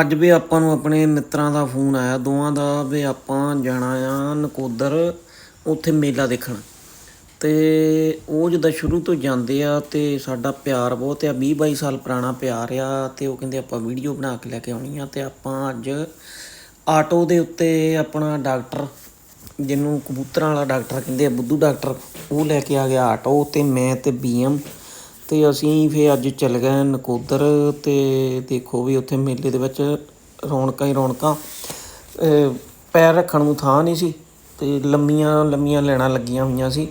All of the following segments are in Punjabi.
ਅੱਜ ਵੀ ਆਪਾਂ ਨੂੰ ਆਪਣੇ ਮਿੱਤਰਾਂ ਦਾ ਫੋਨ ਆਇਆ, ਦੋਵਾਂ ਦਾ ਵੀ ਆਪਾਂ ਜਾਣਾ ਆ ਨਕੋਦਰ, ਉੱਥੇ ਮੇਲਾ ਦੇਖਣ। ਤੇ ਉਹ ਜਿੱਦਾਂ ਸ਼ੁਰੂ ਤੋਂ ਜਾਂਦੇ ਆ ਤੇ ਸਾਡਾ ਪਿਆਰ ਬਹੁਤ ਆ 20 22 ਸਾਲ ਪੁਰਾਣਾ ਪਿਆਰ ਆ ਤੇ ਉਹ ਕਹਿੰਦੇ ਆਪਾਂ ਵੀਡੀਓ ਬਣਾ ਕੇ ਲੈ ਕੇ ਆਉਣੀ ਆ ਤੇ ਆਪਾਂ ਅੱਜ ਆਟੋ ਦੇ ਉੱਤੇ ਆਪਣਾ ਡਾਕਟਰ, ਜਿਹਨੂੰ ਕਬੂਤਰਾਂ ਵਾਲਾ ਡਾਕਟਰ ਕਹਿੰਦੇ ਆ, ਬੁੱਧੂ ਡਾਕਟਰ, ਉਹ ਲੈ ਕੇ ਆ ਗਿਆ ਆਟੋ ਤੇ ਮੈਂ ਤੇ ਬੀਐਮ ਤੇ ਅਸੀਂ ਫਿਰ ਅੱਜ ਚੱਲ ਗਏ ਨਕੋਦਰ ਤੇ ਦੇਖੋ ਵੀ ਉੱਥੇ ਮੇਲੇ ਦੇ ਵਿੱਚ ਰੌਣਕਾਂ ਹੀ ਰੌਣਕਾਂ। ਪੈਰ ਰੱਖਣ ਨੂੰ ਥਾਂ ਨਹੀਂ ਸੀ ਤੇ ਲੰਮੀਆਂ ਲੰਮੀਆਂ ਲੈਣਾ ਲੱਗੀਆਂ ਹੋਈਆਂ ਸੀ।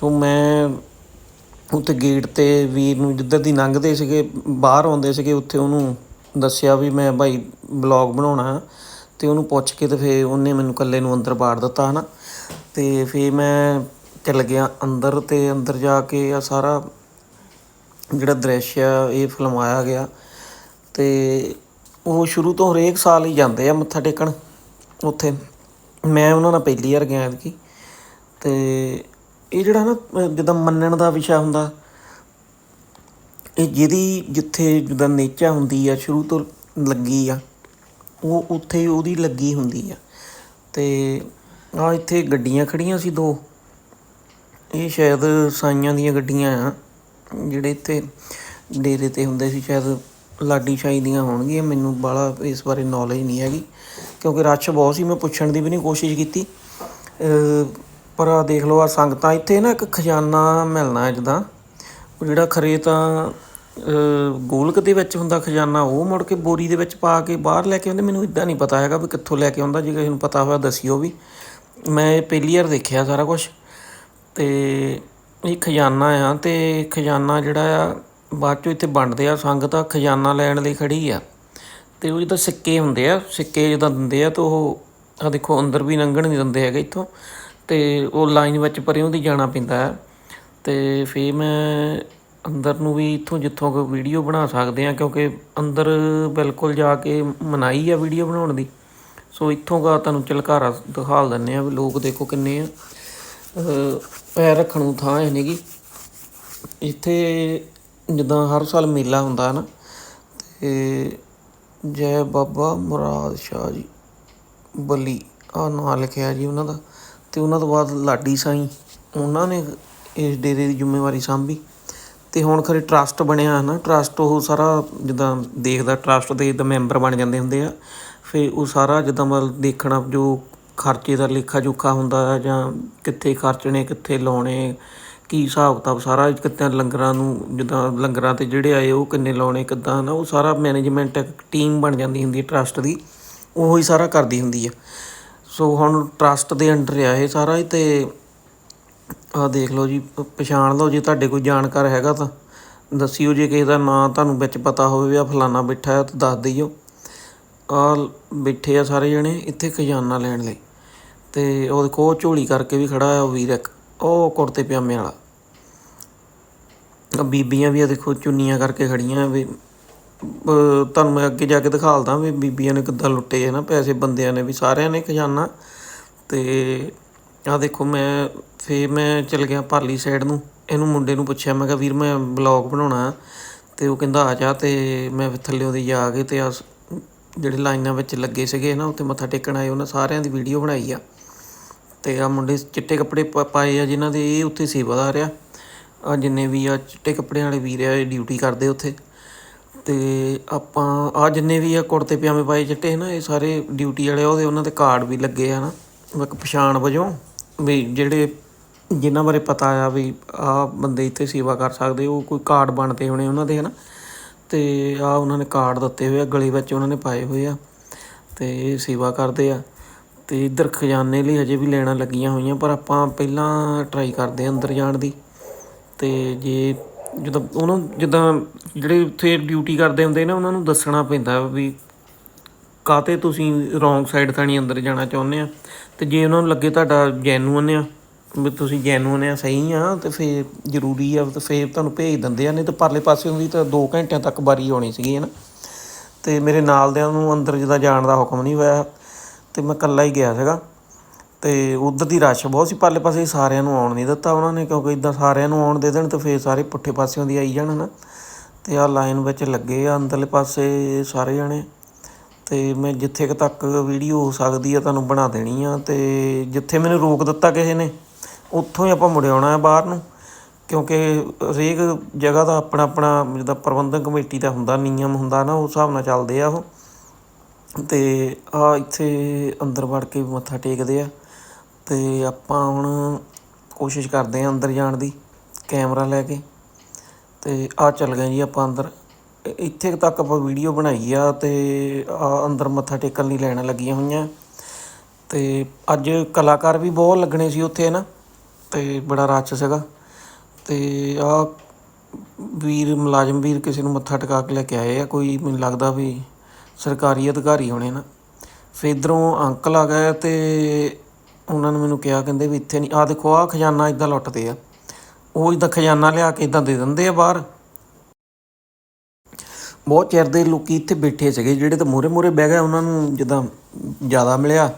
ਸੋ ਮੈਂ ਉੱਥੇ ਗੇਟ ਤੇ ਵੀਰ ਨੂੰ ਜਿੱਧਰ ਦੀ ਲੰਘਦੇ ਸੀਗੇ, ਬਾਹਰ ਆਉਂਦੇ ਸੀਗੇ, ਉੱਥੇ ਉਹਨੂੰ ਦੱਸਿਆ ਵੀ ਮੈਂ ਭਾਈ ਬਲੌਗ ਬਣਾਉਣਾ ਹੈ। ਤੇ ਉਹਨੂੰ ਪੁੱਛ ਕੇ ਤੇ ਫੇ ਉਹਨੇ ਮੈਨੂੰ ਇਕੱਲੇ ਨੂੰ ਅੰਦਰ ਬਾੜ ਦਿੱਤਾ, ਹਨਾ। ਤੇ ਫੇ ਮੈਂ ਚੱਲ ਗਿਆ ਅੰਦਰ ਤੇ ਅੰਦਰ ਜਾ ਕੇ ਆ ਸਾਰਾ ਜਿਹੜਾ ਦ੍ਰਿਸ਼ ਆ, ਇਹ ਫਿਲਮਾਇਆ ਗਿਆ ਤੇ ਉਹ ਸ਼ੁਰੂ ਤੋਂ ਹਰੇਕ ਸਾਲ ਹੀ ਜਾਂਦੇ ਆ ਮੱਥਾ ਟੇਕਣ ਉੱਥੇ। ਮੈਂ ਉਹਨਾਂ ਨਾਲ ਪਹਿਲੀ ਵਾਰ ਗਿਆ ਐਤਕੀ ਤੇ ਇਹ ਜਿਹੜਾ ਨਾ, ਜਿੱਦਾਂ ਮੰਨਣ ਦਾ ਵਿਸ਼ਾ ਹੁੰਦਾ, ਇਹ ਜਿਹਦੀ ਜਿੱਥੇ ਜਿੱਦਾਂ ਨੇਚਾ ਹੁੰਦੀ ਆ, ਸ਼ੁਰੂ ਤੋਂ ਲੱਗੀ ਆ, ਉਹ ਉੱਥੇ ਉਹਦੀ ਲੱਗੀ ਹੁੰਦੀ ਆ। ਤੇ ਆ ਇੱਥੇ ਗੱਡੀਆਂ ਖੜੀਆਂ ਸੀ ਦੋ। ਇਹ ਸ਼ਾਇਦ ਸਾਈਆਂ ਦੀਆਂ ਗੱਡੀਆਂ ਆ। ਜਿਹੜੇ ਇੱਥੇ ਡੇਰੇ ਤੇ ਹੁੰਦੇ ਸੀ, ਸ਼ਾਇਦ ਲਾਡੀ ਸ਼ਾਹੀ ਦੀਆਂ ਹੋਣਗੀਆਂ, ਮੈਨੂੰ ਬਾਹਲਾ ਇਸ ਬਾਰੇ ਨੌਲੇਜ ਨਹੀਂ ਹੈਗੀ, ਕਿਉਂਕਿ ਰਸ਼ ਬਹੁਤ ਸੀ, ਮੈਂ ਪੁੱਛਣ ਦੀ ਵੀ ਨਹੀਂ ਕੋਸ਼ਿਸ਼ ਕੀਤੀ। ਪਰ ਆ ਦੇਖ ਲਓ ਆ ਸੰਗਤਾਂ, ਇੱਥੇ ਨਾ ਇੱਕ ਖਜ਼ਾਨਾ ਮਿਲਣਾ ਹੈ ਜਿੱਦਾਂ, ਉਹ ਜਿਹੜਾ ਖਰੇ ਤਾਂ ਗੋਲਕ ਦੇ ਵਿੱਚ ਹੁੰਦਾ ਖਜ਼ਾਨਾ, ਉਹ ਮੁੜ ਕੇ ਬੋਰੀ ਦੇ ਵਿੱਚ ਪਾ ਕੇ ਬਾਹਰ ਲੈ ਕੇ ਆਉਂਦੇ, ਮੈਨੂੰ ਇਦਾਂ ਨਹੀਂ ਪਤਾ ਹੈਗਾ ਵੀ ਕਿੱਥੋਂ ਲੈ ਕੇ ਆਉਂਦਾ, ਜੇ ਕਿਸੇ ਨੂੰ ਪਤਾ ਹੋਇਆ ਦੱਸਿਓ ਵੀ। ਮੈਂ ਪਹਿਲੀ ਵਾਰ ਦੇਖਿਆ ਸਾਰਾ ਕੁਝ ਤੇ ਇਹ ਖਜ਼ਾਨਾ ਆ ਤੇ ਖਜ਼ਾਨਾ ਜਿਹੜਾ ਆ, ਬਾਅਦ ਚੋਂ ਇੱਥੇ ਵੰਡਦੇ ਆ ਸੰਗਤ ਆ ਖਜ਼ਾਨਾ ਲੈਣ ਲਈ ਖੜੀ ਆ। ਤੇ ਉਹ ਜਿੱਦਾਂ ਸਿੱਕੇ ਹੁੰਦੇ ਆ, ਸਿੱਕੇ ਜਿੱਦਾਂ ਦਿੰਦੇ ਆ ਤਾਂ ਉਹ ਆ ਦੇਖੋ ਅੰਦਰ ਵੀ ਲੰਘਣ ਨਹੀਂ ਦਿੰਦੇ ਹੈਗੇ ਇੱਥੋਂ। ਤੇ ਉਹ ਲਾਈਨ ਵਿੱਚ ਪਰਿਓਂ ਦੀ ਜਾਣਾ ਪੈਂਦਾ ਹੈ ਤੇ ਫੇਰ ਮੈਂ ਅੰਦਰ ਨੂੰ ਵੀ ਇੱਥੋਂ ਜਿੱਥੋਂ ਕੋਈ ਵੀਡੀਓ ਬਣਾ ਸਕਦੇ ਆ, ਕਿਉਂਕਿ ਅੰਦਰ ਬਿਲਕੁਲ ਜਾ ਕੇ ਮਨਾਈ ਆ ਵੀਡੀਓ ਬਣਾਉਣ ਦੀ। ਸੋ ਇੱਥੋਂ ਦਾ ਤੁਹਾਨੂੰ ਝਲਕਾਰਾ ਦਿਖਾਲ ਦਿੰਨੇ ਆ ਵੀ ਲੋਕ ਦੇਖੋ ਕਿੰਨੇ ਆ। ਪੈਰ ਰੱਖਣ ਨੂੰ ਥਾਂ ਹੈ ਨਹੀਂਗੀ ਇੱਥੇ ਜਿੱਦਾਂ ਹਰ ਸਾਲ ਮੇਲਾ ਹੁੰਦਾ ਹੈ ਨਾ, ਤੇ ਜੈ ਬਾਬਾ ਮੁਰਾਦ ਸ਼ਾਹ ਜੀ ਬਲੀ ਆ ਨਾਂ ਲਿਖਿਆ ਜੀ ਉਹਨਾਂ ਦਾ। ਤੇ ਉਹਨਾਂ ਤੋਂ ਬਾਅਦ ਲਾਡੀ ਸਾਈਂ, ਉਹਨਾਂ ਨੇ ਇਸ ਡੇਰੇ ਦੀ ਜ਼ਿੰਮੇਵਾਰੀ ਸੰਭੀ। ਤੇ ਹੁਣ ਖਰੇ ਟਰਸਟ ਬਣਿਆ ਹੈ ਨਾ ਟਰਸਟ ਉਹ ਸਾਰਾ ਜਿੱਦਾਂ ਦੇਖਦਾ ਟਰਸਟ ਦੇ ਜਿੱਦਾਂ ਮੈਂਬਰ ਬਣ ਜਾਂਦੇ ਹੁੰਦੇ ਆ। ਫਿਰ ਉਹ ਸਾਰਾ ਜਿੱਦਾਂ ਮਤਲਬ ਦੇਖਣਾ ਜੋ ਖਰਚੇ ਦਾ ਲੇਖਾ ਜੋਖਾ ਹੁੰਦਾ ਹੈ ਜਾਂ ਕਿੱਥੇ ਖਰਚਣੇ, ਕਿੱਥੇ ਲਾਉਣੇ, ਕੀ ਹਿਸਾਬ ਕਿਤਾਬ ਸਾਰਾ ਕਿੱਦਾਂ ਲੰਗਰਾਂ ਨੂੰ, ਜਿੱਦਾਂ ਲੰਗਰਾਂ ਤੇ ਜਿਹੜੇ ਆਏ ਉਹ ਕਿੰਨੇ ਲਾਉਣੇ, ਕਿੱਦਾਂ ਨਾ, ਉਹ ਸਾਰਾ ਮੈਨੇਜਮੈਂਟ ਇੱਕ ਟੀਮ ਬਣ ਜਾਂਦੀ ਹੁੰਦੀ ਹੈ ਟਰਸਟ ਦੀ, ਉਹ ਹੀ ਸਾਰਾ ਕਰਦੀ ਹੁੰਦੀ ਆ ਸੋ ਹੁਣ ਟਰਸਟ ਦੇ ਅੰਡਰ ਆ ਇਹ ਸਾਰਾ ਹੀ ਤੇ ਆਹ ਦੇਖ ਲਓ ਜੀ, ਪਛਾਣ ਲਓ, ਜੇ ਤੁਹਾਡੇ ਕੋਈ ਜਾਣਕਾਰ ਹੈਗਾ ਤਾਂ ਦੱਸਿਓ, ਜੇ ਕਿਸੇ ਦਾ ਨਾਂ ਤੁਹਾਨੂੰ ਵਿੱਚ ਪਤਾ ਹੋਵੇ ਵੀ ਆ ਫਲਾਣਾ ਬੈਠਾ ਹੈ, ਤਾਂ ਦੱਸ ਦਈਓ। ਆ ਬੈਠੇ ਆ ਸਾਰੇ ਜਣੇ, ਇੱਥੇ ਖਜ਼ਾਨਾ ਲੈਣ ਲਈ। ਤੇ ਉਹ ਦੇਖੋ ਉਹ ਝੋਲੀ ਕਰਕੇ ਵੀ ਖੜਾ ਆ ਉਹ ਵੀਰ ਇੱਕ, ਉਹ ਕੁੜਤੇ ਪਜਾਮੇ ਵਾਲਾ। ਆ ਬੀਬੀਆਂ ਵੀ ਆ ਦੇਖੋ ਚੁੰਨੀਆਂ ਕਰਕੇ ਖੜੀਆਂ ਵੀ ਤੁਹਾਨੂੰ ਮੈਂ ਅੱਗੇ ਜਾ ਕੇ ਦਿਖਾਲਦਾ ਵੀ ਬੀਬੀਆਂ ਨੇ ਕਿੱਦਾਂ ਲੁੱਟੇ ਹੈ ਨਾ ਪੈਸੇ ਬੰਦਿਆਂ ਨੇ ਵੀ, ਸਾਰਿਆਂ ਨੇ ਖਜ਼ਾਨਾ। ਤੇ ਆ ਦੇਖੋ ਮੈਂ ਫੇ ਮੈਂ ਚਲ ਗਿਆ ਪਾਰਲੀ ਸਾਈਡ ਨੂੰ। ਇਹਨੂੰ ਮੁੰਡੇ ਨੂੰ ਪੁੱਛਿਆ, ਮੈਂ ਕਿਹਾ, ਵੀਰ, ਮੈਂ ਬਲੌਗ ਬਣਾਉਣਾ ਤੇ ਉਹ ਕਹਿੰਦਾ, ਆ ਜਾ। ਤੇ ਮੈਂ ਥੱਲੇ ਉਹਦੇ ਜਾ ਕੇ ਤੇ ਆ ਜਿਹੜੇ ਲਾਈਨਾਂ ਵਿੱਚ ਲੱਗੇ ਸੀਗੇ ਨਾ, ਉੱਥੇ ਮੱਥਾ ਟੇਕਣ ਆਏ, ਉਹਨਾਂ ਸਾਰਿਆਂ ਦੀ ਵੀਡੀਓ ਬਣਾਈ ਆ। ਤੇ ਆ ਮੁੰਡੇ ਚਿੱਟੇ ਕੱਪੜੇ ਪਾ- ਪਾਏ ਆ, ਜਿਨ੍ਹਾਂ ਦੇ ਇਹ ਉੱਥੇ ਸੇਵਾਦਾਰ ਆ ਆ ਜਿੰਨੇ ਵੀ ਆ ਚਿੱਟੇ ਕੱਪੜਿਆਂ ਵਾਲੇ ਵੀਰ ਆ, ਇਹ ਡਿਊਟੀ ਕਰਦੇ ਉੱਥੇ। ਤੇ ਆਪਾਂ ਆ ਜਿੰਨੇ ਵੀ ਆ ਕੁੜਤੇ ਪਜਾਮੇ ਪਾਏ ਚਿੱਟੇ ਨਾ ਇਹ ਸਾਰੇ ਡਿਊਟੀ ਵਾਲੇ ਆ, ਉਹਦੇ ਉਹਨਾਂ ਦੇ ਕਾਰਡ ਵੀ ਲੱਗੇ ਆ ਨਾ ਇੱਕ ਪਛਾਣ ਵਜੋਂ ਵੀ ਜਿਹੜੇ ਜਿਨ੍ਹਾਂ ਬਾਰੇ ਪਤਾ ਆ ਵੀ ਆ ਬੰਦੇ ਇੱਥੇ ਸੇਵਾ ਕਰ ਸਕਦੇ, ਉਹ ਕੋਈ ਕਾਰਡ ਬਣਦੇ ਹੋਣੇ ਉਹਨਾਂ ਦੇ, ਹਨਾ। ਤੇ ਆ ਉਹਨਾਂ ਨੇ ਕਾਰਡ ਦਿੱਤੇ ਹੋਏ ਆ, ਗਲੇ ਵਿੱਚ ਉਹਨਾਂ ਨੇ ਪਾਏ ਹੋਏ ਆ, ਤੇ ਸੇਵਾ ਕਰਦੇ ਆ। ਤੇ ਇੱਧਰ ਖਜ਼ਾਨੇ ਲਈ ਹਜੇ ਵੀ ਲੈਣਾ ਲੱਗੀਆਂ ਹੋਈਆਂ, ਪਰ ਆਪਾਂ ਪਹਿਲਾਂ ਟਰਾਈ ਕਰਦੇ ਹਾਂ ਅੰਦਰ ਜਾਣ ਦੀ। ਤੇ ਜੇ ਜਦੋਂ ਉਹਨੂੰ ਜਿੱਦਾਂ ਜਿਹੜੇ ਉੱਥੇ ਡਿਊਟੀ ਕਰਦੇ ਹੁੰਦੇ ਨੇ, ਉਹਨਾਂ ਨੂੰ ਦੱਸਣਾ ਪੈਂਦਾ ਵੀ ਕਾਤੇ ਤੁਸੀਂ ਰੋਂਗ ਸਾਈਡ ਥਾਣੀ ਅੰਦਰ ਜਾਣਾ ਚਾਹੁੰਦੇ ਆ। ਤੇ ਜੇ ਉਹਨਾਂ ਨੂੰ ਲੱਗੇ ਤੁਹਾਡਾ ਜੈਨੂਅਨ ਆ, ਵੀ ਤੁਸੀਂ ਜੈਨੂਅਨ ਆ, ਸਹੀ ਆ, ਤੇ ਫੇਰ ਜ਼ਰੂਰੀ ਆ, ਤੇ ਫੇਰ ਤੁਹਾਨੂੰ ਭੇਜ ਦਿੰਦੇ ਆ, ਨਹੀਂ ਤਾਂ ਪਰਲੇ ਪਾਸੇ ਹੁੰਦੀ ਤਾਂ 2 ਘੰਟਿਆਂ ਤੱਕ ਬਾਰੀ ਆਉਣੀ ਸੀਗੀ, ਹੈ ਨਾ। ਤੇ ਮੇਰੇ ਨਾਲ ਦਿਆਂ ਨੂੰ ਅੰਦਰ ਜਿੱਦਾਂ ਜਾਣ ਦਾ ਹੁਕਮ ਨਹੀਂ ਹੋਇਆ। ਤੇ ਮੈਂ ਇਕੱਲਾ ਹੀ ਗਿਆ ਸੀਗਾ। ਤੇ ਉਧਰ ਦੀ ਰਸ਼ ਬਹੁਤ ਸੀ, ਪਰਲੇ ਪਾਸੇ ਸਾਰਿਆਂ ਨੂੰ ਆਉਣ ਨਹੀਂ ਦਿੱਤਾ ਉਹਨਾਂ ਨੇ, ਕਿਉਂਕਿ ਇਦਾਂ ਸਾਰਿਆਂ ਨੂੰ ਆਉਣ ਦੇ ਦੇਣ ਤਾਂ ਫੇਰ ਸਾਰੇ ਪੁੱਠੇ ਪਾਸਿਓਂ ਦੀ ਆਈ ਜਾਣ ਨਾ ਤੇ ਆ ਲਾਈਨ ਵਿੱਚ ਲੱਗੇ ਆ, ਅੰਦਰਲੇ ਪਾਸੇ ਸਾਰੇ ਜਣੇ। ਤੇ ਮੈਂ ਜਿੱਥੇ ਕੁ ਤੱਕ ਵੀਡੀਓ ਹੋ ਸਕਦੀ ਆ, ਤੁਹਾਨੂੰ ਬਣਾ ਦੇਣੀ ਆ। ਤੇ ਜਿੱਥੇ ਮੈਨੂੰ ਰੋਕ ਦਿੱਤਾ ਕਿਸੇ ਨੇ, ਉੱਥੋਂ ਹੀ ਆਪਾਂ ਮੁੜ ਆਉਣਾ ਹੈ ਬਾਹਰ ਨੂੰ। ਕਿਉਂਕਿ ਹਰੇਕ ਜਗ੍ਹਾ ਦਾ ਆਪਣਾ ਆਪਣਾ ਜਿੱਦਾਂ ਪ੍ਰਬੰਧਕ ਕਮੇਟੀ ਦਾ ਹੁੰਦਾ, ਨਿਯਮ ਹੁੰਦਾ ਨਾ, ਉਸ ਹਿਸਾਬ ਨਾਲ ਚੱਲਦੇ ਆ ਉਹ। ਅਤੇ ਆਹ ਇੱਥੇ ਅੰਦਰ ਵੜ ਕੇ ਮੱਥਾ ਟੇਕਦੇ ਆ। ਅਤੇ ਆਪਾਂ ਹੁਣ ਕੋਸ਼ਿਸ਼ ਕਰਦੇ ਹਾਂ ਅੰਦਰ ਜਾਣ ਦੀ, ਕੈਮਰਾ ਲੈ ਕੇ। ਅਤੇ ਆਹ ਚੱਲ ਗਏ ਜੀ ਆਪਾਂ ਅੰਦਰ। ਇੱਥੇ ਤੱਕ ਆਪਾਂ ਵੀਡੀਓ ਬਣਾਈ ਆ ਅਤੇ ਆ ਅੰਦਰ ਮੱਥਾ ਟੇਕਣ ਲਈ ਲੈਣਾ ਲੱਗੀਆਂ ਹੋਈਆਂ। ਅਤੇ ਅੱਜ ਕਲਾਕਾਰ ਵੀ ਬਹੁਤ ਲੱਗਣੇ ਸੀ ਉੱਥੇ ਨਾ ਤੇ ਬੜਾ ਰਚ ਸੀਗਾ ਤੇ ਆ ਵੀਰ, ਮੁਲਾਜ਼ਮ ਵੀਰ ਕਿਸੇ ਨੂੰ ਮੱਥਾ ਟਿਕਾ ਕੇ ਲੈ ਕੇ ਆਏ ਆ। ਕੋਈ ਮੈਨੂੰ ਲੱਗਦਾ ਵੀ ਸਰਕਾਰੀ ਅਧਿਕਾਰੀ ਹੋਣੇ ਨਾ। ਫਿਰ ਇੱਧਰੋਂ ਅੰਕਲ ਆ ਗਏ ਤੇ ਉਹਨਾਂ ਨੇ ਮੈਨੂੰ ਕਿਹਾ, ਕਹਿੰਦੇ ਵੀ ਇੱਥੇ ਨਹੀਂ ਆ ਦੇਖੋ ਆ ਖਜ਼ਾਨਾ ਇਦਾਂ ਲੁੱਟਦੇ ਆ। ਉਹ ਇਦਾਂ ਖਜ਼ਾਨਾ ਲਿਆ ਕੇ ਇਦਾਂ ਦੇ ਦਿੰਦੇ ਆ ਬਾਹਰ। ਬਹੁਤ ਚਿਰ ਦੇ ਲੋਕੀ ਇੱਥੇ ਬੈਠੇ ਸੀਗੇ, ਜਿਹੜੇ ਤਾਂ ਮੂਹਰੇ ਮੂਹਰੇ ਬਹਿ ਗਏ, ਉਹਨਾਂ ਨੂੰ ਜਿੱਦਾਂ ਜ਼ਿਆਦਾ ਮਿਲਿਆ।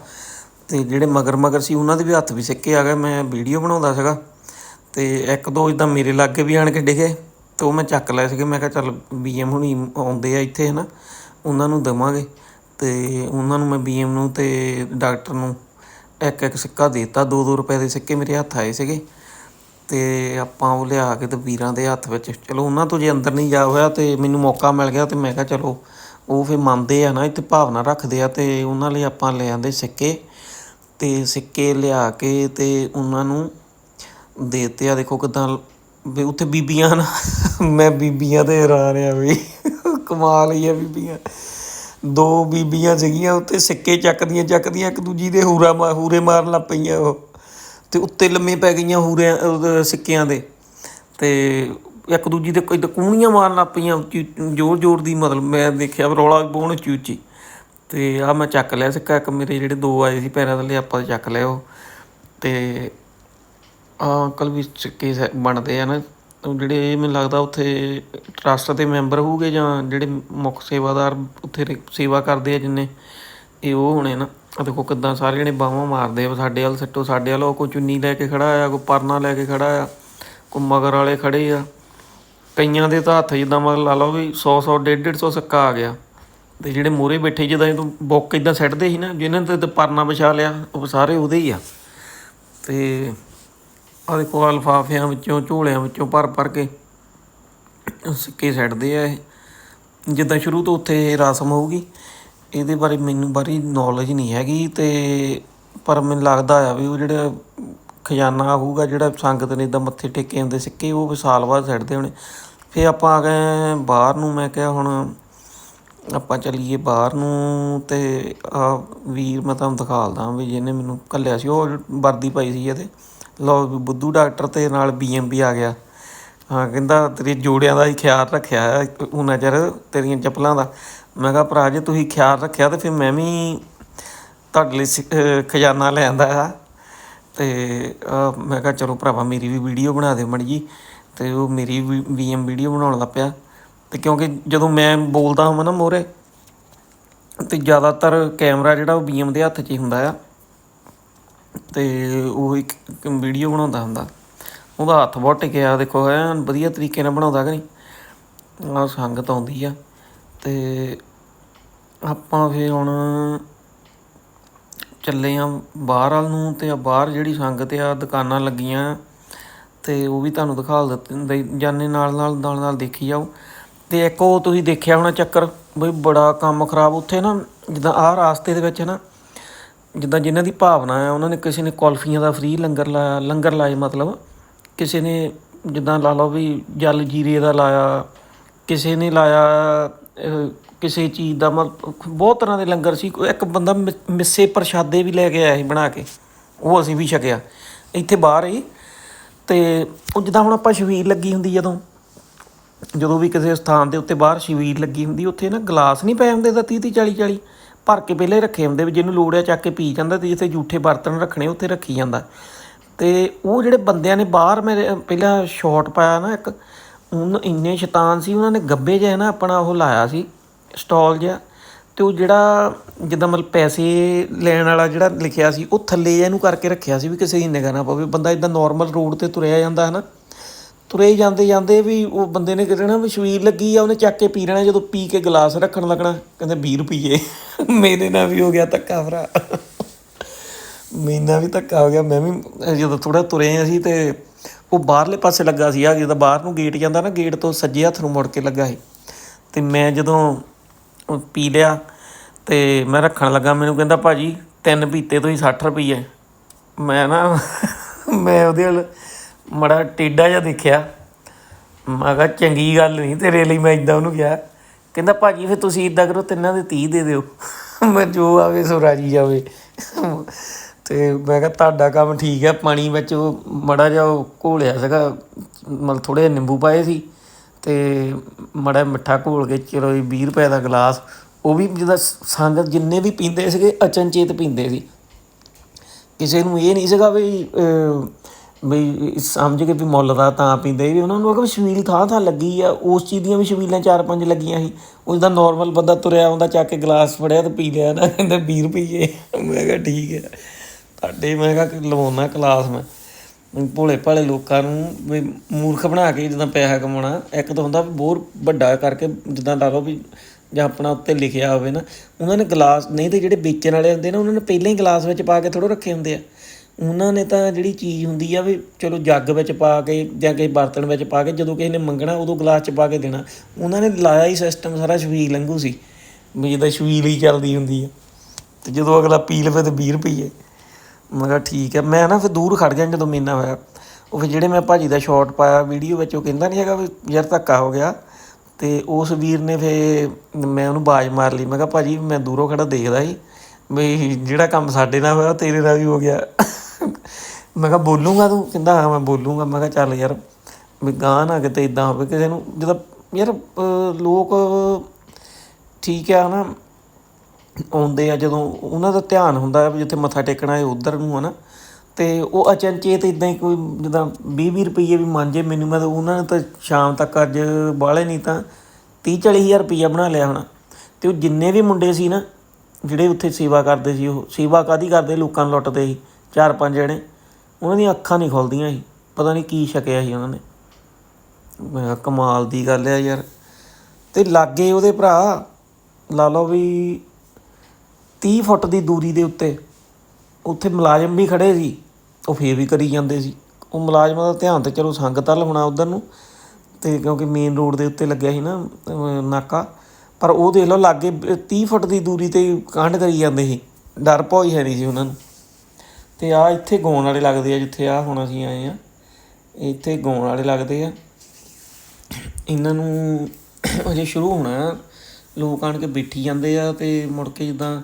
ਤੇ ਜਿਹੜੇ ਮਗਰ ਮਗਰ ਸੀ, ਉਹਨਾਂ ਦੇ ਵੀ ਹੱਥ ਵੀ ਸਿੱਕੇ ਆ ਗਏ। ਮੈਂ ਵੀਡੀਓ ਬਣਾਉਂਦਾ ਸੀਗਾ ਤੇ ਇੱਕ ਦੋ ਇਦਾਂ ਮੇਰੇ ਲਾਗੇ ਵੀ ਆਣ ਕੇ ਡਿਗੇ, ਤੇ ਉਹ ਮੈਂ ਚੱਕ ਲਏ ਸੀਗੇ। ਮੈਂ ਕਿਹਾ, ਚੱਲ ਬੀਐਮ ਹੁਣੀ ਆਉਂਦੇ ਆ ਇੱਥੇ, ਹਨਾ। ਉਹਨਾਂ ਨੂੰ ਦੇਵਾਂਗੇ ਅਤੇ ਉਹਨਾਂ ਨੂੰ ਮੈਂ ਬੀਐਮ ਨੂੰ ਅਤੇ ਡਾਕਟਰ ਨੂੰ ਇੱਕ ਇੱਕ ਸਿੱਕਾ ਦੇ ਦਿੱਤਾ। ਦੋ ਦੋ ਰੁਪਏ ਦੇ ਸਿੱਕੇ ਮੇਰੇ ਹੱਥ ਆਏ ਸੀਗੇ ਅਤੇ ਆਪਾਂ ਉਹ ਲਿਆ ਕੇ ਤੇ ਵੀਰਾਂ ਦੇ ਹੱਥ ਵਿੱਚ ਚਲੋ ਉਹਨਾਂ ਤੋਂ ਜੇ ਅੰਦਰ ਨਹੀਂ ਜਾ ਹੋਇਆ ਤੇ ਮੈਨੂੰ ਮੌਕਾ ਮਿਲ ਗਿਆ ਤੇ ਮੈਂ ਕਿਹਾ ਚਲੋ ਉਹ ਫਿਰ ਮੰਨਦੇ ਆ ਨਾ, ਇੱਥੇ ਭਾਵਨਾ ਰੱਖਦੇ ਆ ਤੇ ਉਹਨਾਂ ਲਈ ਆਪਾਂ ਲੈ ਆਂਦੇ ਸਿੱਕੇ। ਤੇ ਸਿੱਕੇ ਲਿਆ ਕੇ ਤੇ ਉਹਨਾਂ ਨੂੰ ਦੇਤੇ ਆ। ਦੇਖੋ ਕਿਦਾਂ ਵੀ ਉੱਥੇ ਬੀਬੀਆਂ ਨਾ, ਮੈਂ ਬੀਬੀਆਂ ਤੇ ਹੈਰਾਨ ਆ ਵੀ। ਕਮਾਲ ਹੀ ਆ ਬੀਬੀਆਂ। ਦੋ ਬੀਬੀਆਂ ਸੀਗੀਆਂ, ਉੱਤੇ ਸਿੱਕੇ ਚੱਕਦੀਆਂ ਚੱਕਦੀਆਂ, ਇੱਕ ਦੂਜੀ ਦੇ ਹੂਰਾ ਮਾ, ਹੂਰੇ ਮਾਰਨ ਲੱਗ ਪਈਆਂ ਉਹ। ਤੇ ਉੱਤੇ ਲੰਮੇ ਪੈ ਗਈਆਂ ਹੂਰਿਆਂ ਸਿੱਕਿਆਂ ਦੇ। ਤੇ ਇੱਕ ਦੂਜੀ ਦੇ ਕੋਈ ਕੂਣੀਆਂ ਮਾਰਨ ਲੱਗ ਪਈਆਂ ਜੋਰ ਜੋਰ ਦੀ ਮਤਲਬ ਮੈਂ ਦੇਖਿਆ, ਰੌਲਾ ਬਹੁਤ ਉੱਚੀ ਉੱਚੀ। ਤੇ ਆ ਮੈਂ ਚੱਕ ਲਿਆ ਸਿੱਕਾ, ਇੱਕ ਮੇਰੇ ਜਿਹੜੇ ਦੋ ਆਏ ਸੀ ਪੈਰਾਂ ਥੱਲੇ, ਆਪਾਂ ਚੱਕ ਲਿਆ ਉਹ। ਤੇ ਆ ਅੰਕਲ ਵੀ ਸਿੱਕੇ ਸ- ਬਣਦੇ ਆ ਨਾ। ਜਿਹੜੇ ਇਹ ਮੈਨੂੰ ਲੱਗਦਾ ਉੱਥੇ ਟਰੱਸਟ ਦੇ ਮੈਂਬਰ ਹੋਊਗੇ ਜਾਂ ਜਿਹੜੇ ਮੁੱਖ ਸੇਵਾਦਾਰ ਉੱਥੇ ਸੇਵਾ ਕਰਦੇ ਆ ਜਿੰਨੇ, ਇਹ ਉਹ ਹੋਣੇ ਨਾ। ਆ ਦੇਖੋ ਕਿੱਦਾਂ ਸਾਰੇ ਜਣੇ ਬਾਹਾਂ ਮਾਰਦੇ ਆ ਸਾਡੇ ਵੱਲ ਸੱਟੋ, ਸਾਡੇ ਵੱਲ ਉਹ ਕੋਈ ਚੁੰਨੀ ਲੈ ਕੇ ਖੜਾ ਆ, ਕੋਈ ਪਰਨਾ ਲੈ ਕੇ ਖੜਾ ਆ, ਕੋਈ ਮਗਰ ਵਾਲੇ ਖੜੇ ਆ। ਕਈਆਂ ਦੇ ਤਾਂ ਹੱਥ ਜਿੱਦਾਂ ਮਤਲਬ ਲਾ ਲਓ ਵੀ 100 100 150 150 ਸੱਕਾ ਆ ਗਿਆ। ਤੇ ਜਿਹੜੇ ਮੂਹਰੇ ਬੈਠੇ ਜਿੱਦਾਂ ਇਹ ਬੁੱਕ ਇਦਾਂ ਸੱਟਦੇ ਸੀ ਨਾ ਜਿਨ੍ਹਾਂ ਤੇ ਪਰਨਾ ਵਿਛਾ ਲਿਆ, ਉਹ ਸਾਰੇ ਉਹਦੇ ਹੀ ਆ। ਤੇ ਆ ਦੇਖੋ ਆਹ ਵਿੱਚੋਂ, ਝੋਲਿਆਂ ਵਿੱਚੋਂ ਭਰ ਭਰ ਕੇ ਸਿੱਕੇ ਸੱਟਦੇ ਆ ਇਹ। ਜਿੱਦਾਂ ਸ਼ੁਰੂ ਤੋਂ ਉੱਥੇ ਇਹ ਰਸਮ ਹੋਊਗੀ, ਇਹਦੇ ਬਾਰੇ ਮੈਨੂੰ ਬਾਰੀ ਨੌਲੇਜ ਨਹੀਂ ਹੈਗੀ ਤੇ ਪਰ ਮੈਨੂੰ ਲੱਗਦਾ ਆ ਵੀ ਉਹ ਜਿਹੜਾ ਖਜ਼ਾਨਾ ਹੋਊਗਾ, ਜਿਹੜਾ ਸੰਗਤ ਨੇ ਇਦਾਂ ਮੱਥੇ ਟੇਕੇ ਹੁੰਦੇ ਸਿੱਕੇ, ਉਹ ਵੀ ਸਾਲ ਬਾਅਦ ਸੱਟਦੇ ਹੋਣੇ। ਫਿਰ ਆਪਾਂ ਆ ਗਏ ਬਾਹਰ ਨੂੰ, ਮੈਂ ਕਿਹਾ ਹੁਣ ਆਪਾਂ ਚਲੀਏ ਬਾਹਰ ਨੂੰ ਤੇ ਆ ਵੀਰ ਮੈਂ ਤੁਹਾਨੂੰ ਦਿਖਾਲਦਾ ਵੀ ਜਿਹਨੇ ਮੈਨੂੰ ਘੱਲਿਆ ਸੀ, ਉਹ ਵਰਦੀ ਪਾਈ ਸੀ ਇਹਦੇ। ਲਓ ਬੁੱਧੂ ਡਾਕਟਰ ਤੇ ਨਾਲ ਬੀਐਮਪੀ ਆ ਗਿਆ। ਹਾਂ, ਕਹਿੰਦਾ ਤੇਰੇ ਜੋੜਿਆਂ ਦਾ ਹੀ ਖਿਆਲ ਰੱਖਿਆ ਹੈ ਉਹਨਾਂ ਚਿਰ ਤੇਰੀਆਂ ਚੱਪਲਾਂ ਦਾ। ਮੈਂ ਕਿਹਾ, ਭਰਾ, ਜੇ ਤੁਸੀਂ ਖਿਆਲ ਰੱਖਿਆ ਤੇ ਫਿਰ ਮੈਂ ਵੀ ਤੁਹਾਡੇ ਲਈ ਸਿ- ਖਜ਼ਾਨਾ ਲੈ ਆਂਦਾ ਆ। ਤੇ ਮੈਂ ਕਿਹਾ, ਚਲੋ ਭਰਾਵਾ, ਮੇਰੀ ਵੀ ਵੀਡੀਓ ਬਣਾ ਦਿਓ ਮੜੀ ਜੀ। ਤੇ ਉਹ ਮੇਰੀ ਵੀ ਬੀਐਮ ਵੀਡੀਓ ਬਣਾਉਣ ਲੱਗ ਪਿਆ। ਤੇ ਕਿਉਂਕਿ ਜਦੋਂ ਮੈਂ ਬੋਲਦਾ ਹਾਂ ਨਾ ਮੋਰੇ ਤੇ ਜ਼ਿਆਦਾਤਰ ਕੈਮਰਾ ਜਿਹੜਾ ਉਹ ਬੀਐਮ ਦੇ ਹੱਥ 'ਚ ਹੀ ਹੁੰਦਾ ਆ। ਤੇ ਉਹ ਇੱਕ ਵੀਡੀਓ ਬਣਾਉਂਦਾ ਹੁੰਦਾ। ਉਹਦਾ ਹੱਥ ਬਹੁਤ ਟਿਕਿਆ, ਦੇਖੋ ਹੈ ਵਧੀਆ ਤਰੀਕੇ ਨਾਲ ਬਣਾਉਂਦਾ ਕਿ ਨਹੀਂ? ਆ ਸੰਗਤ ਆਉਂਦੀ ਆ। ਤੇ ਆਪਾਂ ਫੇ ਹੁਣ ਚੱਲੇ ਆ ਬਾਹਰ ਵਾਲ ਨੂੰ ਤੇ ਆ ਬਾਹਰ ਜਿਹੜੀ ਸੰਗਤ ਆ, ਦੁਕਾਨਾਂ ਲੱਗੀਆਂ। ਤੇ ਉਹ ਵੀ ਤੁਹਾਨੂੰ ਦਿਖਾ ਦਿੱਤੇ ਜਾਨੇ ਨਾਲ ਨਾਲ ਨਾਲ ਨਾਲ ਦੇਖੀ ਜਾਓ। ਤੇ ਇੱਕ ਉਹ ਤੁਸੀਂ ਦੇਖਿਆ ਹੋਣਾ ਚੱਕਰ, ਬਈ ਬੜਾ ਕੰਮ ਖਰਾਬ ਉੱਥੇ ਨਾ, ਜਿੱਦਾਂ ਆਹ ਰਾਸਤੇ ਦੇ ਵਿੱਚ ਹੈ ਨਾ ਜਿੱਦਾਂ ਜਿਨ੍ਹਾਂ ਦੀ ਭਾਵਨਾ ਹੈ, ਉਹਨਾਂ ਨੇ ਕਿਸੇ ਨੇ ਕੁਲਫੀਆਂ ਦਾ ਫ੍ਰੀ ਲੰਗਰ ਲਾਇਆ ਲੰਗਰ ਲਾਏ ਮਤਲਬ। ਕਿਸੇ ਨੇ ਜਿੱਦਾਂ ਲਾ ਲਓ ਵੀ ਜਲ ਜੀਰੇ ਦਾ ਲਾਇਆ, ਕਿਸੇ ਨੇ ਲਾਇਆ ਕਿਸੇ ਚੀਜ਼ ਦਾ ਮਤਲਬ, ਬਹੁਤ ਤਰ੍ਹਾਂ ਦੇ ਲੰਗਰ ਸੀ। ਇੱਕ ਬੰਦਾ ਮਿ- ਮਿੱਸੇ ਪ੍ਰਸ਼ਾਦੇ ਵੀ ਲੈ ਕੇ ਆਇਆ ਸੀ ਬਣਾ ਕੇ, ਉਹ ਅਸੀਂ ਵੀ ਛਕਿਆ। ਇੱਥੇ ਬਾਹਰ ਹੀ, ਤੇ ਉਹ ਜਿੱਦਾਂ ਹੁਣ ਆਪਾਂ ਸ਼ਬੀਰ ਲੱਗੀ ਹੁੰਦੀ ਜਦੋਂ ਜਦੋਂ ਵੀ ਕਿਸੇ ਸਥਾਨ ਦੇ ਉੱਤੇ ਬਾਹਰ ਸ਼ਬੀਰ ਲੱਗੀ ਹੁੰਦੀ, ਉੱਥੇ ਨਾ ਗਲਾਸ ਨਹੀਂ ਪਏ ਹੁੰਦੇ ਤਾਂ 30 30 40 40 ਭਰ ਕੇ ਪਹਿਲੇ ਰੱਖੇ ਹੁੰਦੇ ਵੀ ਜਿਹਨੂੰ ਲੋੜ ਹੈ ਚੱਕ ਕੇ ਪੀ ਜਾਂਦਾ ਤੇ ਜਿੱਥੇ ਝੂਠੇ ਬਰਤਨ ਰੱਖਣੇ, ਉੱਥੇ ਰੱਖੀ ਜਾਂਦਾ। ਤੇ ਉਹ ਜਿਹੜੇ ਬੰਦਿਆਂ ਨੇ ਬਾਹਰ ਮੇਰੇ, ਪਹਿਲਾਂ ਸ਼ਾਟ ਪਾਇਆ ਨਾ ਇੱਕ, ਉਹਨ ਇੰਨੇ ਸ਼ੈਤਾਨ ਸੀ, ਉਹਨਾਂ ਨੇ ਗੱਬੇ ਜਿਹਾ ਨਾ ਆਪਣਾ ਉਹ ਲਾਇਆ ਸੀ, ਸਟਾਲ ਜਿਹਾ, ਤੇ ਉਹ ਜਿਹੜਾ ਜਿੱਦਾਂ ਮਤਲਬ ਪੈਸੇ ਲੈਣ ਵਾਲਾ ਜਿਹੜਾ ਲਿਖਿਆ ਸੀ, ਉਹ ਥੱਲੇ ਜਿਹਾ ਇਹਨੂੰ ਕਰਕੇ ਰੱਖਿਆ ਸੀ ਵੀ ਕਿਸੇ ਦੀ ਨਿਗਾਹ ਨਾ ਪਵੇ, ਬੰਦਾ ਇਦਾਂ ਨਾਰਮਲ ਰੋਡ ਤੇ ਤੁਰਿਆ ਜਾਂਦਾ ਹੈ ਨਾ ਤੁਰੇ ਜਾਂਦੇ ਜਾਂਦੇ ਵੀ ਉਹ ਬੰਦੇ ਨੇ ਕਹਿਣਾ ਵੀ ਸ਼ਵੀਰ ਲੱਗੀ ਆ, ਉਹਨੇ ਚੱਕ ਕੇ ਪੀ ਲੈਣਾ, ਜਦੋਂ ਪੀ ਕੇ ਗਲਾਸ ਰੱਖਣ ਲੱਗਣਾ, ਕਹਿੰਦੇ 20 ਰੁਪਏ ਮੇਰੇ ਨਾਲ ਵੀ ਹੋ ਗਿਆ ਧੱਕਾ ਭਰਾ। ਮਹੀਨਾ ਵੀ ਧੱਕਾ ਹੋ ਗਿਆ। ਮੈਂ ਵੀ, ਜਦੋਂ ਥੋੜਾ ਤੁਰੇ ਅਸੀਂ ਤੇ ਉਹ ਬਾਹਰਲੇ ਪਾਸੇ ਲੱਗਾ ਸੀ। ਆ ਜਦੋਂ ਬਾਹਰ ਨੂੰ ਗੇਟ ਜਾਂਦਾ ਨਾ ਗੇਟ ਤੋਂ ਸੱਜੇ ਹੱਥ ਨੂੰ ਮੁੜ ਕੇ ਲੱਗਾ ਸੀ। ਤੇ ਮੈਂ ਜਦੋਂ ਪੀ ਲਿਆ ਤੇ ਮੈਂ ਰੱਖਣ ਲੱਗਾ, ਮੈਨੂੰ ਕਹਿੰਦਾ ਭਾਜੀ ਤਿੰਨ ਪੀਤੇ ਤੋਂ ਹੀ 60 ਰੁਪਏ ਮੈਂ ਨਾ, ਮੈਂ ਉਹਦੇ ਵੱਲ ਮੜਾ ਟੇਡਾ ਜਿਹਾ ਦੇਖਿਆ। ਮੈਂ ਕਿਹਾ, ਚੰਗੀ ਗੱਲ ਨਹੀਂ, ਤੇਰੇ ਲਈ ਮੈਂ ਇਦਾਂ ਉਹਨੂੰ ਕਿਹਾ। ਕਹਿੰਦਾ, ਭਾਜੀ, ਫਿਰ ਤੁਸੀਂ ਇਦਾਂ ਕਰੋ, ਤਿੰਨਾਂ ਦੇ 30 ਦੇ ਦਿਓ। ਮੈਂ ਜੋ ਆਵੇ, ਸੋ ਰਾਜੀ ਜਾਵੇ। ਤੇ ਮੈਂ ਕਿਹਾ, ਤੁਹਾਡਾ ਕੰਮ ਠੀਕ ਹੈ। ਪਾਣੀ ਵਿੱਚ ਉਹ ਮੜਾ ਜਿਹਾ ਉਹ ਘੋਲਿਆ ਸੀਗਾ, ਮਤਲਬ ਥੋੜੇ ਨਿੰਬੂ ਪਾਏ ਸੀ। ਤੇ ਮੜਾ ਮਿੱਠਾ ਘੋਲ ਕੇ, ਚਲੋ ਜੀ 20 ਰੁਪਏ ਦਾ ਗਲਾਸ। ਉਹ ਵੀ ਜਿਹਦਾ ਸੰਗਤ ਜਿੰਨੇ ਵੀ ਪੀਂਦੇ ਸੀਗੇ, ਅਚਨਚੇਤ ਪੀਂਦੇ ਸੀ। ਕਿਸੇ ਨੂੰ ਇਹ ਨਹੀਂ ਸੀਗਾ ਵੀ ਬਈ ਸਮਝ ਕੇ ਵੀ ਮੁੱਲ ਦਾ ਤਾਂ ਪੀਂਦੇ ਵੀ ਉਹਨਾਂ ਨੂੰ ਅਗਰ ਸ਼ਬੀਲ ਥਾਂ ਥਾਂ ਲੱਗੀ ਆ, ਉਸ ਚੀਜ਼ ਦੀਆਂ ਵੀ ਸ਼ਬੀਲਾਂ ਚਾਰ ਪੰਜ ਲੱਗੀਆਂ ਸੀ। ਉਸ ਦਾ ਨਾਰਮਲ ਬੰਦਾ ਤੁਰਿਆ ਆਉਂਦਾ, ਚੱਕ ਕੇ ਗਲਾਸ ਫੜਿਆ ਤੇ ਪੀ ਲਿਆ ਨਾ, ਕਹਿੰਦਾ 20 ਰੁਪਏ ਮੈਂ ਕਿਹਾ ਠੀਕ ਹੈ ਤੁਹਾਡੇ, ਮੈਂ ਕਿਹਾ ਕਿ ਲਵਾਉਣਾ ਕਲਾਸ ਮੈਂ। ਭੋਲੇ ਭਾਲੇ ਲੋਕਾਂ ਨੂੰ ਵੀ ਮੂਰਖ ਬਣਾ ਕੇ ਜਿੱਦਾਂ ਪੈਸਾ ਕਮਾਉਣਾ, ਇੱਕ ਤਾਂ ਹੁੰਦਾ ਵੀ ਬਹੁਤ ਵੱਡਾ ਕਰਕੇ ਜਿੱਦਾਂ ਲਾ ਲਓ ਵੀ ਜਾਂ ਆਪਣਾ ਉੱਤੇ ਲਿਖਿਆ ਹੋਵੇ ਨਾ, ਉਹਨਾਂ ਨੇ ਗਲਾਸ ਨਹੀਂ ਤੇ ਜਿਹੜੇ ਵੇਚਣ ਵਾਲੇ ਹੁੰਦੇ ਨਾ, ਉਹਨਾਂ ਨੇ ਪਹਿਲਾਂ ਹੀ ਗਲਾਸ ਵਿੱਚ ਪਾ ਕੇ ਥੋੜ੍ਹਾ ਰੱਖੇ ਹੁੰਦੇ ਆ। ਉਹਨਾਂ ਨੇ ਤਾਂ ਜਿਹੜੀ ਚੀਜ਼ ਹੁੰਦੀ ਆ ਵੀ ਚਲੋ ਜੱਗ ਵਿੱਚ ਪਾ ਕੇ ਜਾਂ ਕਿਸੇ ਬਰਤਨ ਵਿੱਚ ਪਾ ਕੇ ਜਦੋਂ ਕਿਸੇ ਨੇ ਮੰਗਣਾ ਉਦੋਂ ਗਲਾਸ 'ਚ ਪਾ ਕੇ ਦੇਣਾ। ਉਹਨਾਂ ਨੇ ਲਾਇਆ ਹੀ ਸਿਸਟਮ ਸਾਰਾ ਛਵੀਲ ਲੰਘੂ ਸੀ, ਵੀ ਜਿੱਦਾਂ ਛਵੀਲ ਹੀ ਚੱਲਦੀ ਹੁੰਦੀ ਆ। ਤੇ ਜਦੋਂ ਅਗਲਾ ਪੀ ਲਵੇ ਤੇ 20 ਰੁਪਈਏ। ਮੈਂ ਕਿਹਾ ਠੀਕ ਹੈ ਮੈਂ ਨਾ ਫਿਰ ਦੂਰ ਖੜ ਗਿਆ ਜਦੋਂ ਮੇਨਾ ਹੋਇਆ। ਉਹ ਫਿਰ ਜਿਹੜੇ ਮੈਂ ਭਾਜੀ ਦਾ ਸ਼ਾਟ ਪਾਇਆ ਵੀਡੀਓ ਵਿੱਚ ਉਹ ਕਹਿੰਦਾ ਨਹੀਂ ਹੈਗਾ ਵੀ ਯਾਰ ਧੱਕਾ ਹੋ ਗਿਆ। ਤੇ ਉਸ ਵੀਰ ਨੇ ਫੇ ਮੈਂ ਉਹਨੂੰ ਬਾਜ਼ ਮਾਰ ਲਈ। ਮੈਂ ਕਿਹਾ ਭਾਜੀ ਮੈਂ ਦੂਰੋਂ ਖੜਾ ਦੇਖਦਾ ਸੀ। ਵੀ ਜਿਹੜਾ ਕੰਮ ਸਾਡੇ ਨਾਲ ਹੋਇਆ ਤੇਰੇ ਨਾਲ ਵੀ ਹੋ ਗਿਆ। ਮੈਂ ਕਿਹਾ, ਬੋਲੂਗਾ ਤੂੰ? ਕਹਿੰਦਾ, ਹਾਂ, ਮੈਂ ਬੋਲੂਗਾ। ਮੈਂ ਕਿਹਾ, ਚੱਲ ਯਾਰ, ਵੀ ਗਾਂ ਨਾ ਕਿਤੇ ਇਦਾਂ ਹੋਵੇ, ਕਿਸੇ ਨੂੰ ਜਦੋਂ, ਯਾਰ ਲੋਕ ਠੀਕ ਆ ਨਾ ਆਉਂਦੇ ਆ ਜਦੋਂ ਉਹਨਾਂ ਦਾ ਧਿਆਨ ਹੁੰਦਾ ਵੀ ਜਿੱਥੇ ਮੱਥਾ ਟੇਕਣਾ ਹੈ ਉਧਰ ਨੂੰ ਹਨਾ। ਤੇ ਉਹ ਅਚਨਚੇਤ ਇਦਾਂ ਹੀ ਕੋਈ ਜਿੱਦਾਂ 20 20 ਰੁਪਏ ਵੀ ਮੰਨ ਜੇ ਮੈਨੂੰ, ਮੈਂ ਤਾਂ ਉਹਨਾਂ ਨੇ ਤਾਂ ਸ਼ਾਮ ਤੱਕ ਅੱਜ ਬਾਹਲੇ ਨਹੀਂ ਤਾਂ 30 40 ਹਜ਼ਾਰ ਰੁਪਈਆ ਬਣਾ ਲਿਆ ਹੋਣਾ। ਤੇ ਉਹ ਜਿੰਨੇ ਵੀ ਮੁੰਡੇ ਸੀ ਨਾ ਜਿਹੜੇ ਉੱਥੇ ਸੇਵਾ ਕਰਦੇ ਸੀ, ਉਹ ਸੇਵਾ ਕਾਦੀ ਕਰਦੇ? ਲੋਕਾਂ ਨੂੰ ਲੁੱਟਦੇ ਸੀ, ਚਾਰ ਪੰਜ ਜਣੇ। ਉਹਨਾਂ ਦੀਆਂ ਅੱਖਾਂ ਨਹੀਂ ਖੁੱਲਦੀਆਂ ਸੀ, ਪਤਾ ਨਹੀਂ ਕੀ ਛਕਿਆ ਸੀ ਉਹਨਾਂ ਨੇ। ਮੈਂ ਕਮਾਲ ਦੀ ਗੱਲ ਆ ਯਾਰ। ਤੇ ਲਾਗੇ ਉਹਦੇ ਭਰਾ, ਲਾ ਲਓ ਵੀ 30 ਫੁੱਟ ਦੀ ਦੂਰੀ ਦੇ ਉੱਤੇ, ਉੱਥੇ ਮੁਲਾਜ਼ਮ ਵੀ ਖੜੇ ਸੀ, ਉਹ ਫੇਰ ਵੀ ਕਰੀ ਜਾਂਦੇ ਸੀ। ਉਹ ਮੁਲਾਜ਼ਮਾਂ ਦਾ ਧਿਆਨ ਤੇ ਚਲੋ ਸੰਗਤਲ ਹੋਣਾ ਉਧਰ ਨੂੰ, ਤੇ ਕਿਉਂਕਿ ਮੇਨ ਰੋਡ ਦੇ ਉੱਤੇ ਲੱਗਿਆ ਸੀ ਨਾ ਨਾਕਾ। ਪਰ ਉਹ ਦੇਖ ਲਓ ਲਾਗੇ 30 ਫੁੱਟ ਦੀ ਦੂਰੀ ਤੇ ਕਾਂਡ ਕਰੀ ਜਾਂਦੇ ਸੀ। ਡਰ ਭੋਈ ਹੈ ਨਹੀਂ ਸੀ ਉਹਨਾਂ ਨੂੰ। ਤੇ ਆ ਇੱਥੇ ਗਾਉਣ ਵਾਲੇ ਲੱਗਦੇ ਆ, ਜਿੱਥੇ ਆ ਹੁਣ ਅਸੀਂ ਆਏ ਆ ਇੱਥੇ ਗਾਉਣ ਵਾਲੇ ਲੱਗਦੇ ਆ। ਇਹਨਾਂ ਨੂੰ ਅਜੇ ਸ਼ੁਰੂ ਹੋਣਾ ਆ। ਲੋਕ ਆਣ ਕੇ ਬੈਠੀ ਜਾਂਦੇ ਆ ਤੇ ਮੁੜ ਕੇ ਜਿੱਦਾਂ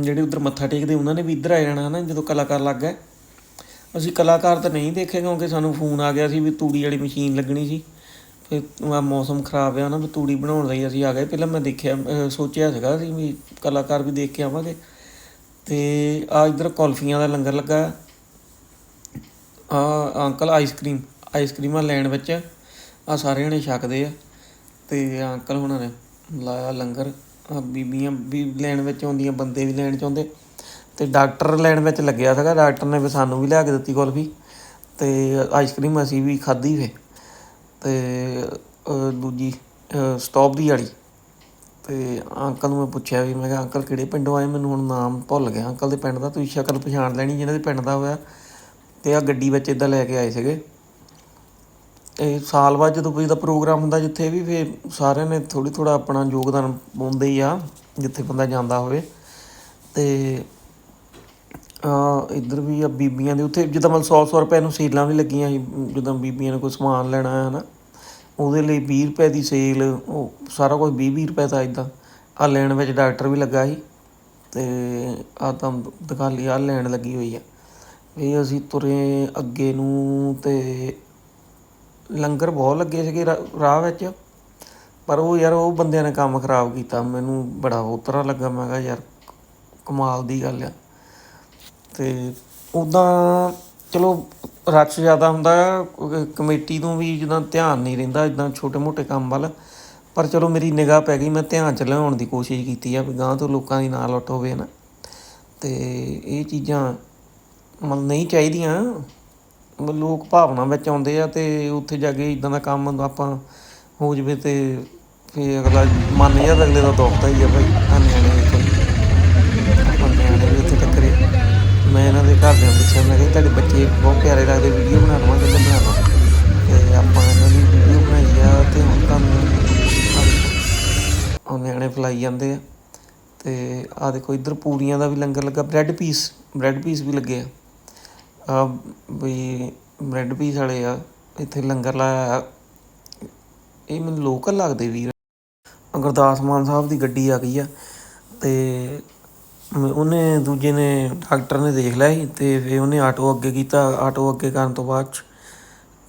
ਜਿਹੜੇ ਉਧਰ ਮੱਥਾ ਟੇਕਦੇ, ਉਹਨਾਂ ਨੇ ਵੀ ਇੱਧਰ ਆ ਜਾਣਾ ਨਾ ਜਦੋਂ ਕਲਾਕਾਰ ਲੱਗ ਗਏ। ਅਸੀਂ ਕਲਾਕਾਰ ਤਾਂ ਨਹੀਂ ਦੇਖੇ ਕਿਉਂਕਿ ਸਾਨੂੰ ਫੋਨ ਆ ਗਿਆ ਸੀ ਵੀ ਤੂੜੀ ਵਾਲੀ ਮਸ਼ੀਨ ਲੱਗਣੀ ਸੀ। ਆ ਮੌਸਮ ਖਰਾਬ ਆ ਨਾ, ਵੀ ਤੂੜੀ ਬਣਾਉਣ ਲਈ ਅਸੀਂ ਆ ਗਏ। ਪਹਿਲਾਂ ਮੈਂ ਦੇਖਿਆ ਸੋਚਿਆ ਸੀਗਾ ਅਸੀਂ ਵੀ ਕਲਾਕਾਰ ਵੀ ਦੇਖ ਕੇ ਆਵਾਂਗੇ। ਤੇ ਆ ਇੱਧਰ ਕੁਲਫੀਆਂ ਦਾ ਲੰਗਰ ਲੱਗਾ। ਆ ਅੰਕਲ ਆਈਸਕ੍ਰੀਮ, ਆਈਸਕ੍ਰੀਮਾਂ ਲੈਣ ਵਿੱਚ ਆ ਸਾਰੇ ਜਣੇ ਛਕਦੇ ਆ। ਤੇ ਅੰਕਲ ਹੁਣਾਂ ਨੇ ਲਾਇਆ ਲੰਗਰ। ਆ ਬੀਬੀਆਂ ਵੀ ਲੈਣ ਵਿੱਚ ਆਉਂਦੀਆਂ, ਬੰਦੇ ਵੀ ਲੈਣ ਚ ਆਉਂਦੇ ਤੇ ਡਾਕਟਰ ਲੈਣ ਵਿੱਚ ਲੱਗਿਆ ਸੀਗਾ। ਡਾਕਟਰ ਨੇ ਵੀ ਸਾਨੂੰ ਵੀ ਲਿਆ ਕੇ ਦਿੱਤੀ ਕੁਲਫੀ। ਤੇ ਆਈਸਕ੍ਰੀਮ ਅਸੀਂ ਵੀ ਖਾਧੀ ਫੇ ਤੇ ਅਹ, ਦੂਜੀ ਸਟ੍ਰਾਬੇਰੀ ਵਾਲੀ ਅਤੇ ਅੰਕਲ ਨੂੰ ਮੈਂ ਪੁੱਛਿਆ ਵੀ ਮੈਂ ਕਿਹਾ ਅੰਕਲ ਕਿਹੜੇ ਪਿੰਡੋਂ ਆਏ? ਮੈਨੂੰ ਹੁਣ ਨਾਮ ਭੁੱਲ ਗਿਆ। ਅੰਕਲ ਦੇ ਪਿੰਡ ਦਾ ਤੁਸੀਂ ਸ਼ਕਲ ਪਛਾਣ ਲੈਣੀ ਜਿਹਨਾਂ ਦੇ ਪਿੰਡ ਦਾ ਹੋਇਆ। ਅਤੇ ਆ ਗੱਡੀ ਵਿੱਚ ਇੱਦਾਂ ਲੈ ਕੇ ਆਏ ਸੀਗੇ। ਇਹ ਸਾਲ ਬਾਅਦ ਜਦੋਂ ਕੋਈ ਦਾ ਪ੍ਰੋਗਰਾਮ ਹੁੰਦਾ ਜਿੱਥੇ ਵੀ ਫਿਰ ਸਾਰਿਆਂ ਨੇ ਥੋੜ੍ਹੀ ਥੋੜ੍ਹਾ ਆਪਣਾ ਯੋਗਦਾਨ ਪਾਉਂਦੇ ਹੀ ਆ ਜਿੱਥੇ ਬੰਦਾ ਜਾਂਦਾ ਹੋਵੇ। ਅਤੇ ਇੱਧਰ ਵੀ ਆ ਬੀਬੀਆਂ ਦੇ, ਉੱਥੇ ਜਿੱਦਾਂ ਮਤਲਬ 100 100 ਰੁਪਏ ਨੂੰ ਸੇਲਾਂ ਵੀ ਲੱਗੀਆਂ ਸੀ, ਜਿੱਦਾਂ ਬੀਬੀਆਂ ਨੇ ਕੋਈ ਸਮਾਨ ਲੈਣਾ ਹੈ ਨਾ ਉਹਦੇ ਲਈ 20 ਰੁਪਏ ਦੀ ਸੇਲ, ਉਹ ਸਾਰਾ ਕੁਝ 20 20 ਰੁਪਏ ਦਾ ਇਦਾਂ ਆ ਲੈਣ ਵਿੱਚ ਡਾਕਟਰ ਵੀ ਲੱਗਾ ਸੀ, ਤੇ ਆ ਤਾਂ ਦਿਖਾਲੀ ਆ ਲੈਣ ਲੱਗੀ ਹੋਈ ਆ। ਇਹ ਅਸੀਂ ਤੁਰੇ ਅੱਗੇ ਨੂੰ ਤੇ ਲੰਗਰ ਬਹੁਤ ਲੱਗੇ ਸੀਗੇ ਰਾ- ਰਾਹ ਵਿੱਚ। ਪਰ ਉਹ ਯਾਰ, ਉਹ ਬੰਦਿਆਂ ਨੇ ਕੰਮ ਖਰਾਬ ਕੀਤਾ। ਮੈਨੂੰ ਬੜਾ ਉਤਰਾ ਲੱਗਾ, ਮੈਂ ਕਿਹਾ ਯਾਰ, ਕਮਾਲ ਦੀ ਗੱਲ ਆ। ਤੇ ਉੱਦਾਂ ਚਲੋ ਰਸ਼ ਜ਼ਿਆਦਾ ਹੁੰਦਾ ਕਮੇਟੀ ਨੂੰ ਵੀ ਜਿੱਦਾਂ ਧਿਆਨ ਨਹੀਂ ਰਹਿੰਦਾ ਇਦਾਂ ਛੋਟੇ ਮੋਟੇ ਕੰਮ ਵੱਲ। ਪਰ ਚਲੋ ਮੇਰੀ ਨਿਗਾਹ ਪੈ ਗਈ, ਮੈਂ ਧਿਆਨ ਚ ਲਿਆਉਣ ਦੀ ਕੋਸ਼ਿਸ਼ ਕੀਤੀ ਆ ਵੀ ਗਾਂ ਤੋਂ ਲੋਕਾਂ ਦੀ ਨਾ ਲੁੱਟ ਹੋਵੇ ਨਾ ਤੇ ਇਹ ਚੀਜ਼ਾਂ ਮਤਲਬ ਨਹੀਂ ਚਾਹੀਦੀਆਂ। ਮ- ਲੋਕ ਭਾਵਨਾ ਵਿੱਚ ਆਉਂਦੇ ਆ ਤੇ ਉੱਥੇ ਜਾ ਕੇ ਇਦਾਂ ਦਾ ਕੰਮ ਆਪਾਂ ਹੋ ਜਵੇ ਤੇ ਫੇ ਅਗਲਾ ਮੰਨ ਜਾ ਅਗਲੇ ਦਾ ਦੁੱਖ ਹੀ ਆ ਭਾਈ ਧੰਨਵਾਦ ਨਿਆਣੇ ਜਾਂਦੇ ਆ। ਤੇ ਆ ਦੇਖੋ, ਇੱਧਰ ਪੂਰੀਆਂ ਦਾ ਵੀ ਲੰਗਰ ਲੱਗਾ ਬ੍ਰੈਡ ਪੀਸ ਬ੍ਰੈਡ ਪੀਸ ਵੀ ਲੱਗੇ ਆ। ਆ ਵੀ ਬ੍ਰੈਡ ਪੀਸ ਵਾਲੇ ਆ, ਇੱਥੇ ਲੰਗਰ ਲਾਇਆ ਇਹ ਮੈਨੂੰ ਲੋਕਲ ਲੱਗਦੇ ਵੀਰ। ਗੁਰਦਾਸ ਮਾਨ ਸਾਹਿਬ ਦੀ ਗੱਡੀ ਆ ਗਈ ਆ, ਤੇ ਉਹਨੇ ਦੂਜੇ ਨੇ ਡਾਕਟਰ ਨੇ ਦੇਖ ਲਿਆ ਸੀ, ਤੇ ਫੇ ਉਹਨੇ ਆਟੋ ਅੱਗੇ ਕੀਤਾ। ਆਟੋ ਅੱਗੇ ਕਰਨ ਤੋਂ ਬਾਅਦ 'ਚ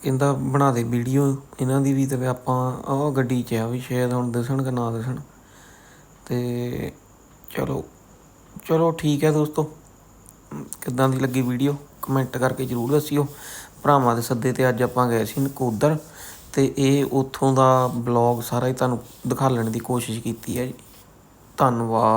ਕਹਿੰਦਾ, ਬਣਾ ਦੇ ਵੀਡੀਓ ਇਹਨਾਂ ਦੀ ਵੀ ਤੇ ਵੀ ਆਪਾਂ ਆਹ ਗੱਡੀ 'ਚ ਆ ਵੀ ਸ਼ਾਇਦ ਹੁਣ ਦਿਸਣ ਕਿ ਨਾ ਦਿਸਣ। ਤੇ ਚਲੋ ਚਲੋ ਠੀਕ ਹੈ ਦੋਸਤੋ। ਕਿੱਦਾਂ ਦੀ ਲੱਗੀ ਵੀਡੀਓ ਕਮੈਂਟ ਕਰਕੇ ਜਰੂਰ ਦੱਸਿਓ। ਭਰਾਵਾਂ ਦੇ ਸੱਦੇ ਤੇ ਅੱਜ ਆਪਾਂ ਗਏ ਸੀ ਨਕੋਦਰ ਤੇ ਇਹ ਉੱਥੋਂ ਦਾ ਬਲੌਗ ਸਾਰਾ ਹੀ ਤੁਹਾਨੂੰ ਦਿਖਾਉਣ ਦੀ ਕੋਸ਼ਿਸ਼ ਕੀਤੀ ਹੈ ਜੀ। ਧੰਨਵਾਦ।